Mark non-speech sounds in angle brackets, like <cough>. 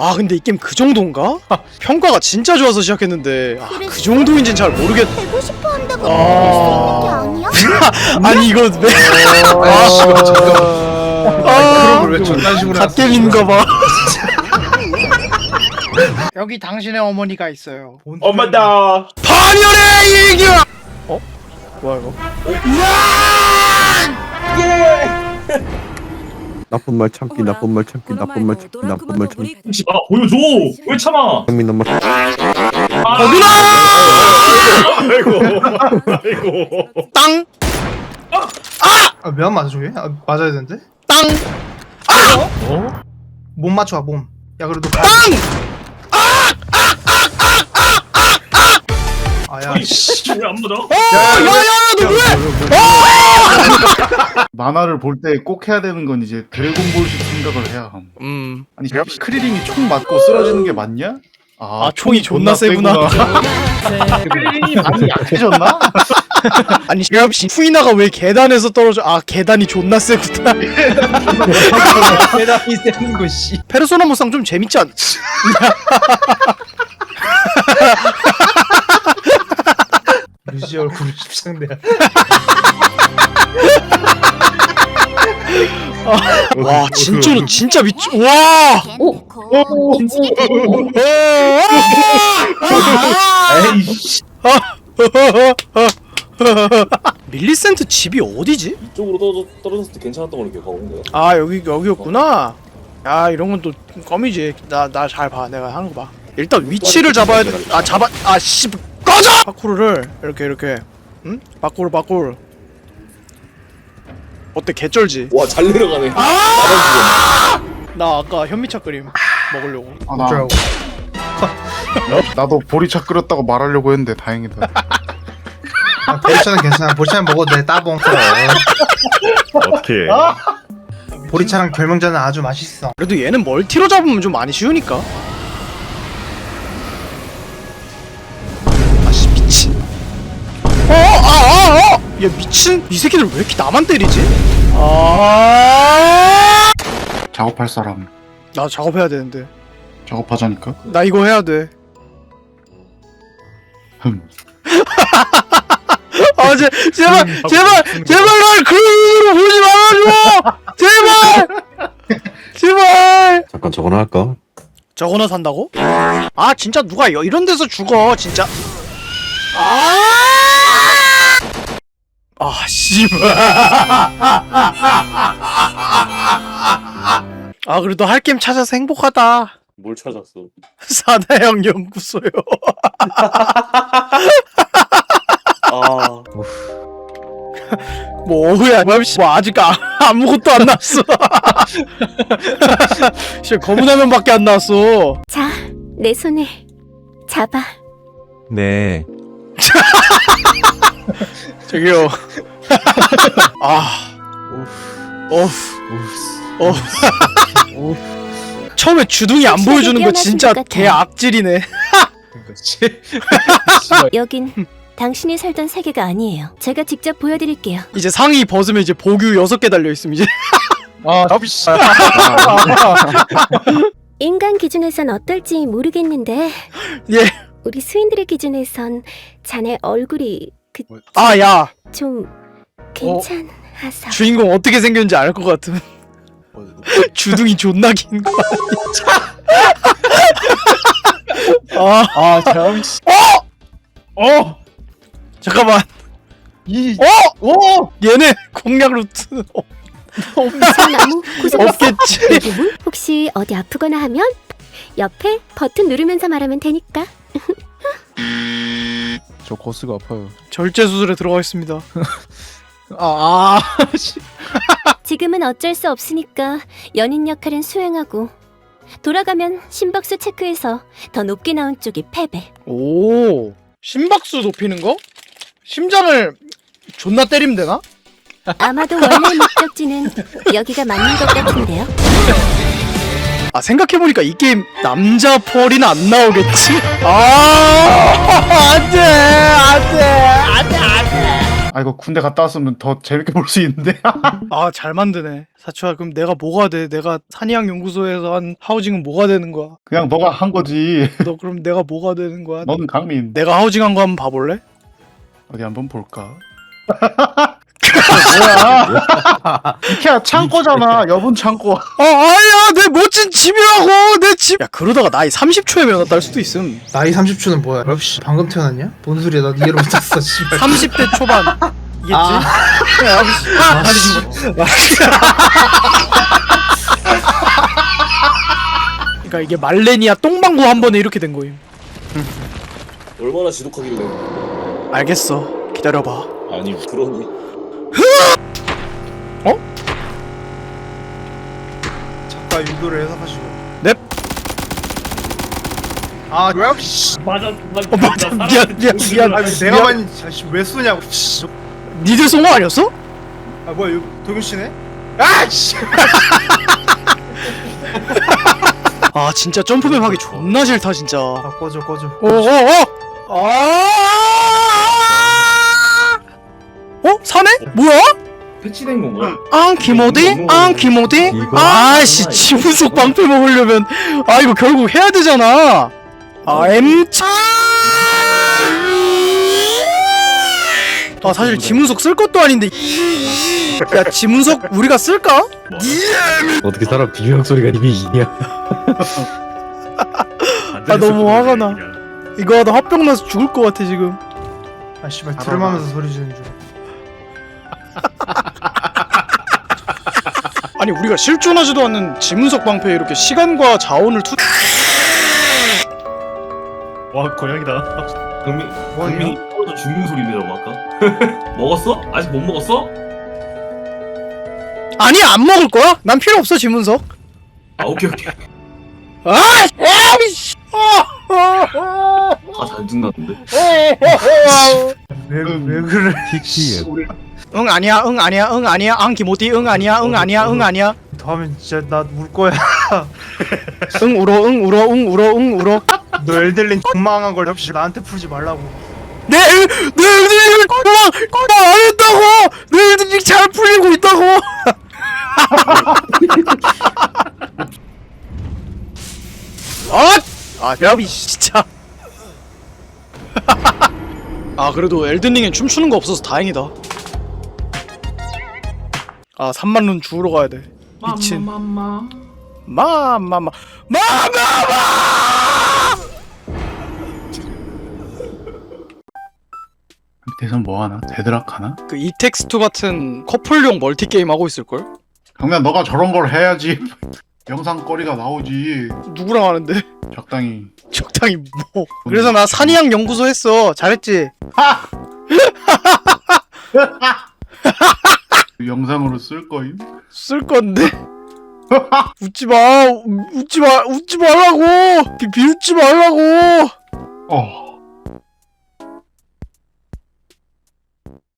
아 근데 이 게임 그 정도인가? 평가가 진짜 좋아서 시작했는데 아, 그 정도인진 잘 모르겠. 되고 싶어 한다고 아. 할수 있는 게 아니야? <laughs> 아니 이거 왜? 아, 씨발, 잠깐만. 아, 그걸 왜 저딴 식으로 갓겜인가 봐. <laughs> 여기 당신의 어머니가 있어요. 엄마다. 파멸의 일기야. 어? 뭐야 이거? 나쁜 말 참기 나쁜 말 참기 나쁜 말 참기 나쁜 말 참기 아 보여줘. 왜 참아? 장미 너무 거기나! 아이고. 아이고. 땅! 아, 왜 안 맞아 저게? 아, 맞아야 되는데? 땅! 몸 맞춰 몸. 야 그래도 땅! 아야 왜안 맞아? 야야야 너 왜? <laughs> 만화를 볼 때 꼭 해야 되는 건 이제 드래곤볼식 생각을 해야 함. 음. 아니 크리링이 총 맞고 쓰러지는 게 맞냐? 아, 총이 존나 세구나. <laughs> 크리링이 많이 약해졌나? <laughs> 아니 역시 푸이나가 왜 계단에서 떨어져? 아 계단이 존나 세구나. 대단히 세는 거 씨. 페르소나 무쌍 좀 재밌지 않? 루시 얼굴 십상대야. 와 진짜로 진짜 미치. 와. 오, 에이씨. 밀리센트 집이 어디지? 이쪽으로 떨어져, 떨어졌을 때 괜찮았던 걸로 기억하고 아 여기 여기였구나. 아 이런 건 또 껌이지. 나 나 잘 봐. 내가 하는 거 봐. 일단 위치를 잡아야 돼. 아 잡아. 아 씨 꺼져. 파쿠르를 이렇게 이렇게. 응? 파쿠르 파쿠르. 어때 개쩔지? 와 잘 내려가네. 나 아까 현미차 끓임 먹으려고. 아, 나, 어쩌라고. <laughs> 나도 보리차 끓였다고 말하려고 했는데 다행이다. 아, 보리차는 괜찮아. 보리차는 먹어도 돼. 따봉. 어떻게? 보리차랑 결명자는 아주 맛있어. 그래도 얘는 멀티로 잡으면 좀 많이 쉬우니까. 야 미친 이 새끼들 왜 이렇게 나만 때리지? 아! 작업할 사람 나 작업해야 되는데. 작업하자니까. 나 이거 해야 돼. 흠. <laughs> 아, 제, 제발, 제발, 제발 날 그런 눈으로 보지 말아줘! 제발! 제발! 잠깐 저거나 할까? 저거나 산다고? 아 진짜 누가 여- 이런 데서 죽어 진짜 아! 아 씨발 아 그래도 할 게임 찾아서 행복하다 뭘 찾았어? 사다형 연구소요 아. 뭐 어우야 뭐, 씨, 뭐 아직 아, 아무것도 안 나왔어 <laughs> 씨 검은 화면밖에 안 나왔어 자, 내 손을 잡아. 네. <laughs> 저기요. <laughs> 아. 어후. 어. 처음에 주둥이 안 보여주는 거 진짜 개. 악질이네. <laughs> 여긴 당신이 살던 세계가 아니에요. 제가 직접 보여드릴게요. 이제 상의 벗으면 이제 복유 6개 달려 있음 이제. 아, <laughs> 씨. 인간 기준에선 어떨지 모르겠는데 예. 우리 수인들의 기준에선 자네 얼굴이 그 아, 야. 좀 괜찮아서 주인공 어떻게 생겼는지 알 것 같음. <laughs> 주둥이 존나 긴 거. 아, 아, 참. 어. 잠깐만. 이 어? 어? 얘네 공략 루트 어, 없겠지. 혹시 어디 아프거나 하면 옆에 버튼 누르면서 말하면 되니까 <laughs> 저 거스가 아파요. 절제 수술에 들어가 있습니다. <laughs> 아, 아. <laughs> 지금은 어쩔 수 없으니까 연인 역할은 수행하고 돌아가면 심박수 체크해서 더 높게 나온 쪽이 패배 오. 심박수 높이는 거? 심장을 존나 때리면 되나? 아마도 원래 목적지는 여기가 맞는 것 같은데요 아 생각해보니까 이 게임 남자 펄이는 안 나오겠지? 아 안돼 안돼 안돼 안돼. 아 이거 군대 갔다 왔으면 더 재밌게 볼 수 있는데? <laughs> 아 잘 만드네. 사초야 그럼 내가 뭐가 돼? 내가 산이양 연구소에서 한 하우징은 뭐가 되는 거야? 그냥 너가 한 거지. <laughs> 너 그럼 내가 뭐가 되는 거야? 너는 강민. 내가 하우징 한 거 한번 봐볼래? 어디 한번 볼까 <laughs> 뭐야 이케아 창고잖아 여분 창고 아 아니야 내 멋진 집이라고 내 집 야 그러다가 나이 30초에 면허 딸 수도 있음 나이 30초는 뭐야? 역시 방금 태어났냐? 뭔 소리야? 나 이해를 못했어. 씨발. 30대 초반 이겠지? 아. 야, 아니, 그러니까 이게 말레니아 똥방구 한 번에 이렇게 된 거임 얼마나 지독하길래. 알겠어 기다려봐 아니, 그러니. 작가 유도를 해석하시고. 넵. 아, 왜? 씨. 맞아, 어, 맞아 미안 미안 미안 아, 내가 많이 자식 왜 쏘냐고. 씨. 니들 송어 아니었어? 아, 뭐야? 이거 도균 씨네? 아, 씨. <laughs> 아 진짜 점프맵 하기 존나 싫다 진짜 아, 꺼져, 꺼져. 어어어 아 어? 사네? 뭐야? 패치된 건가? 앙 기모디? 앙 기모디? 이거 아씨 지무속 방패 먹으려면 아 이거 결국 해야 되잖아 아 M차 아 사실 지문석 쓸 것도 아닌데 야 지문석 우리가 쓸까? 어떻게 사람 비명 소리가 입이 이냐? 아 너무 화가 나 이거 하다 화병 나서 죽을 것 같아 지금 아, 씨발. 트름하면서 소리 지르는 줄. <laughs> 아니 우리가 실존하지도 않는 지문석 방패에 이렇게 시간과 자원을 투 와 고양이다. 뭐하냐? 경민이 떨어져 죽는 소리인데, 저거 아까? <laughs> 먹었어? 아직 못 먹었어? 아니 안 먹을 거야? 난 필요 없어 지문석 아, 오케이, 오케이. 아! 에이씨! 다잘 죽났는데. 왜, <laughs> 왜 그래? 키키에 응 아니야 응 아니야 응 아니야 앙 기모디 응 아니야 응 아니야 응 아니야 더 하면 진짜 나 울 거야. <laughs> 응 울어 응 울어 응 울어 응 울어 너 엘들린 존망한 걸 역시 나한테 풀지 말라고. 내, 내 애들이 꼬랑, 꼬랑 안 했다고! 내 애들이 잘 풀리고 있다고! <laughs> 아! 아, 야비, 진짜. <laughs> 아, 그래도 엘든링엔 춤추는 거 없어서 다행이다. 아, 3만 룬 주우러 가야 돼. 미친. 마마마. 마마마. 마마마! 대선 뭐 하나 데드락 하나 그 이텍스트 같은 커플용 멀티 게임 하고 있을 걸? 경미야 너가 저런 걸 해야지 <laughs> 영상거리가 나오지 누구랑 하는데? 적당히 적당히 뭐. 그래서 나 산이양 연구소 했어. 잘했지? <laughs> <laughs> 영상으로 쓸 거임 쓸 건데. <laughs> 웃지 마. 웃지 마. 웃지 말라고. 비, 비웃지 말라고. 어